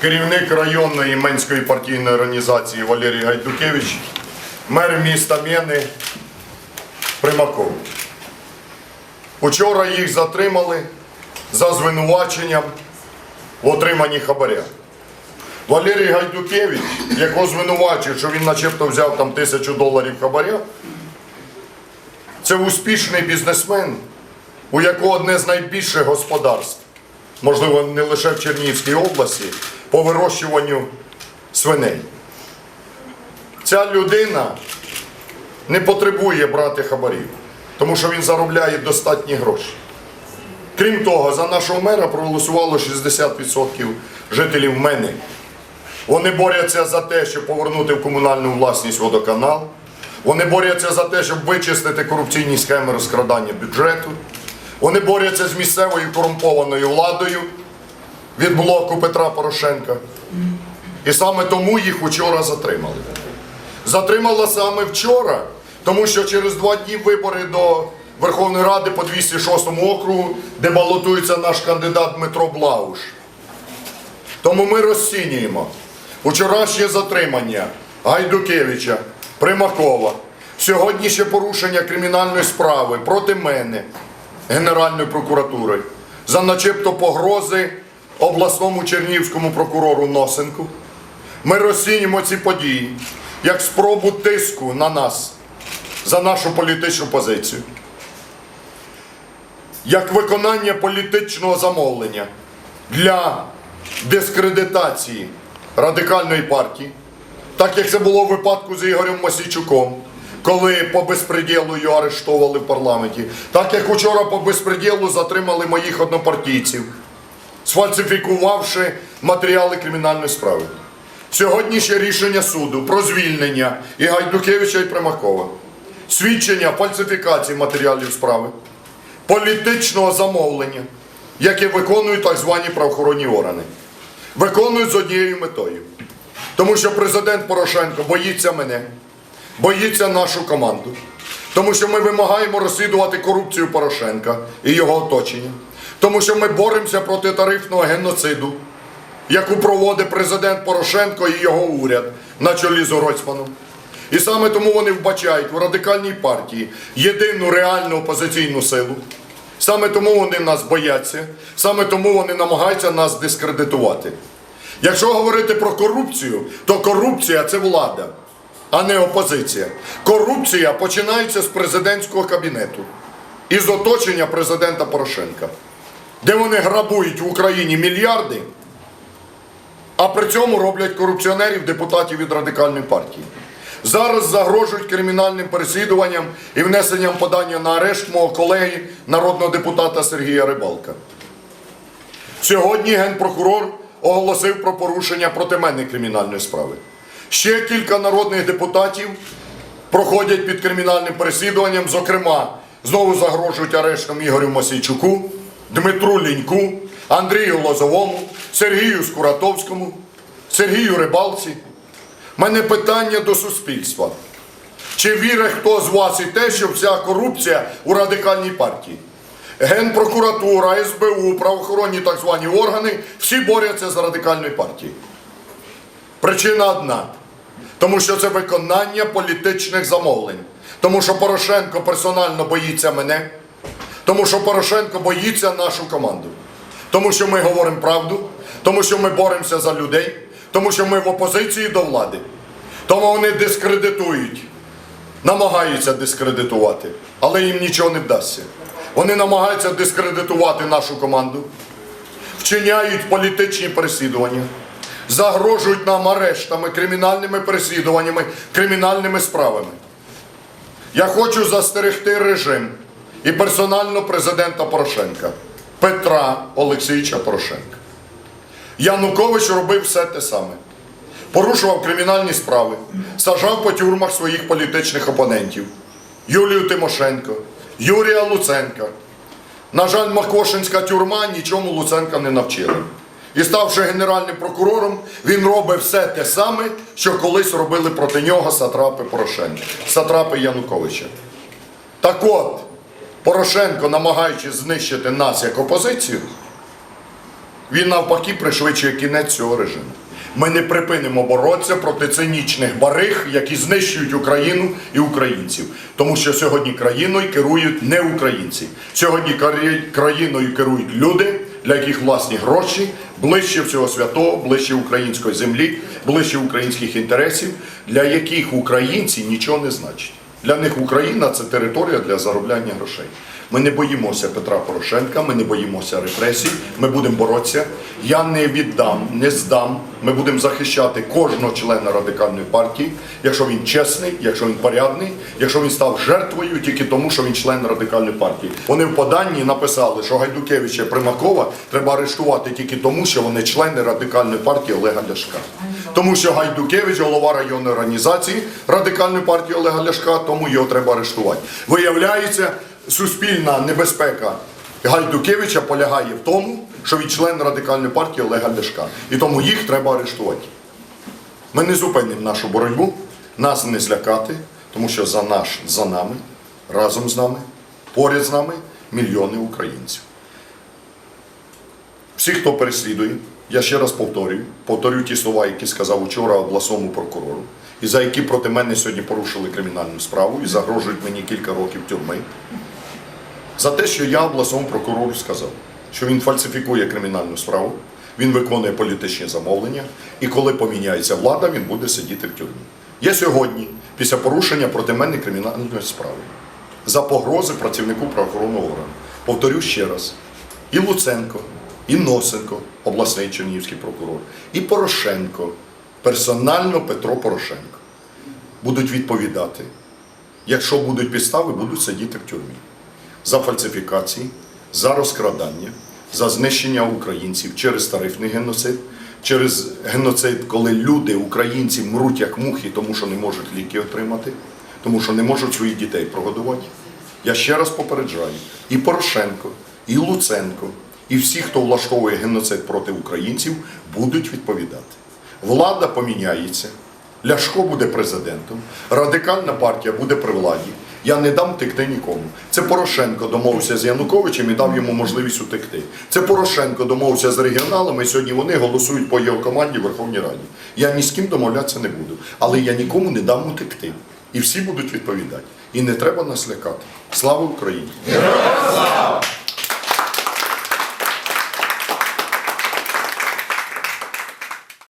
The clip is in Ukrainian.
керівник районної Менської партійної організації Валерій Гайдукевич, мер міста Мєни Примаков. Учора їх затримали за звинуваченням в отриманні хабаря. Валерій Гайдукевич, якого звинувачують, що він начебто взяв там тисячу доларів хабаря, це успішний бізнесмен, у якого одне з найбільших господарств, можливо, не лише в Чернігівській області, по вирощуванню свиней. Ця людина не потребує брати хабарів, тому що він заробляє достатні гроші. Крім того, за нашого мера проголосувало 60% жителів Мени. Вони борються за те, щоб повернути в комунальну власність водоканал. Вони борються за те, щоб вичистити корупційні схеми розкрадання бюджету. Вони борються з місцевою корумпованою владою від блоку Петра Порошенка. І саме тому їх вчора затримали. Затримала саме вчора, тому що через два дні вибори до Верховної Ради по 206 округу, де балотується наш кандидат Дмитро Блауш. Тому ми розцінюємо вчорашнє затримання Гайдукевича, Примакова, сьогоднішнє порушення кримінальної справи проти мене, Генеральної прокуратури, за начебто погрози обласному чернівському прокурору Носенку. Ми розцінюємо ці події як спробу тиску на нас за нашу політичну позицію, як виконання політичного замовлення для дискредитації радикальної партії, так як це було в випадку з Ігорем Мосійчуком, коли по безпреділу його арештовували в парламенті, так як вчора по безпреділу затримали моїх однопартійців, сфальсифікувавши матеріали кримінальної справи. Сьогоднішнє рішення суду про звільнення і Гайдукевича і Примакова, свідчення фальсифікації матеріалів справи, політичного замовлення, яке виконують так звані правоохоронні органи. Виконують з однією метою. Тому що президент Порошенко боїться мене, боїться нашу команду. Тому що ми вимагаємо розслідувати корупцію Порошенка і його оточення. Тому що ми боремося проти тарифного геноциду, яку проводить президент Порошенко і його уряд на чолі з Гройсманом. І саме тому вони вбачають в радикальній партії єдину реальну опозиційну силу. Саме тому вони нас бояться, саме тому вони намагаються нас дискредитувати. Якщо говорити про корупцію, то корупція це влада, а не опозиція. Корупція починається з президентського кабінету і з оточення президента Порошенка, де вони грабують в Україні мільярди, а при цьому роблять корупціонерів депутатів від радикальної партії. Зараз загрожують кримінальним переслідуванням і внесенням подання на арешт мого колеги, народного депутата Сергія Рибалка. Сьогодні генпрокурор оголосив про порушення проти мене кримінальної справи. Ще кілька народних депутатів проходять під кримінальним переслідуванням, зокрема, знову загрожують арештом Ігорю Мосійчуку, Дмитру Ліньку, Андрію Лозовому, Сергію Скуратовському, Сергію Рибалці. У мене питання до суспільства. Чи вірить хто з вас і те, що вся корупція у радикальній партії? Генпрокуратура, СБУ, правоохоронні так звані органи всі борються з радикальною партією. Причина одна. Тому що це виконання політичних замовлень. Тому що Порошенко персонально боїться мене. Тому що Порошенко боїться нашу команду. Тому що ми говоримо правду, тому що ми боремося за людей, тому що ми в опозиції до влади. Тому вони дискредитують, намагаються дискредитувати, але їм нічого не вдасться. Вони намагаються дискредитувати нашу команду, вчиняють політичні переслідування, загрожують нам арештами, кримінальними переслідуваннями, кримінальними справами. Я хочу застерегти режим і персонально президента Порошенка, Петра Олексійовича Порошенка. Янукович робив все те саме. Порушував кримінальні справи, сажав по тюрмах своїх політичних опонентів Юлію Тимошенко, Юрія Луценка. На жаль, Макошинська тюрма нічому Луценка не навчила. І ставши генеральним прокурором, він робить все те саме, що колись робили проти нього сатрапи Порошенка, сатрапи Януковича. Так от, Порошенко, намагаючись знищити нас як опозицію, Він навпаки пришвидшує кінець цього режиму. Ми не припинимо боротися проти цинічних бариг, які знищують Україну і українців. Тому що сьогодні країною керують не українці. Сьогодні країною керують люди, для яких власні гроші ближче всього святого, ближче української землі, ближче українських інтересів, для яких українці нічого не значать. Для них Україна це територія для заробляння грошей. Ми не боїмося Петра Порошенка, ми не боїмося репресій, ми будемо боротися. Я не віддам, не здам. Ми будемо захищати кожного члена радикальної партії, якщо він чесний, якщо він порядний, якщо він став жертвою тільки тому, що він член радикальної партії. Вони в поданні написали, що Гайдукевича Примакова треба арештувати тільки тому, що вони члени радикальної партії Олега Ляшка. Тому що Гайдукевич, голова районної організації радикальної партії Олега Ляшка, тому його треба арештувати. Виявляється, суспільна небезпека Гайдукевича полягає в тому, що він член радикальної партії Олега Ляшка. І тому їх треба арештувати. Ми не зупинимо нашу боротьбу, нас не злякати, тому що за наш, за нами, разом з нами, поряд з нами мільйони українців. Всі, хто переслідує, я ще раз повторюю, повторюю ті слова, які сказав учора обласному прокурору, і за які проти мене сьогодні порушили кримінальну справу і загрожують мені кілька років тюрми. За те, що я обласному прокурору сказав, що він фальсифікує кримінальну справу, він виконує політичні замовлення, і коли поміняється влада, він буде сидіти в тюрмі. Я сьогодні, після порушення проти мене кримінальної справи, за погрози працівнику правоохоронного органу, повторю ще раз, і Луценко, і Носенко, обласний чернігівський прокурор, і Порошенко, персонально Петро Порошенко, будуть відповідати. Якщо будуть підстави, будуть сидіти в тюрмі за фальсифікації, за розкрадання, за знищення українців через тарифний геноцид, через геноцид, коли люди, українці, мруть як мухи, тому що не можуть ліки отримати, тому що не можуть своїх дітей прогодувати. Я ще раз попереджаю, і Порошенко, і Луценко, і всі, хто влаштовує геноцид проти українців, будуть відповідати. Влада поміняється, Ляшко буде президентом, радикальна партія буде при владі. Я не дам втекти нікому. Це Порошенко домовився з Януковичем і дав йому можливість утекти. Це Порошенко домовився з регіоналами, і сьогодні вони голосують по його команді в Верховній Раді. Я ні з ким домовлятися не буду. Але я нікому не дам утекти. І всі будуть відповідати. І не треба нас лякати. Слава Україні!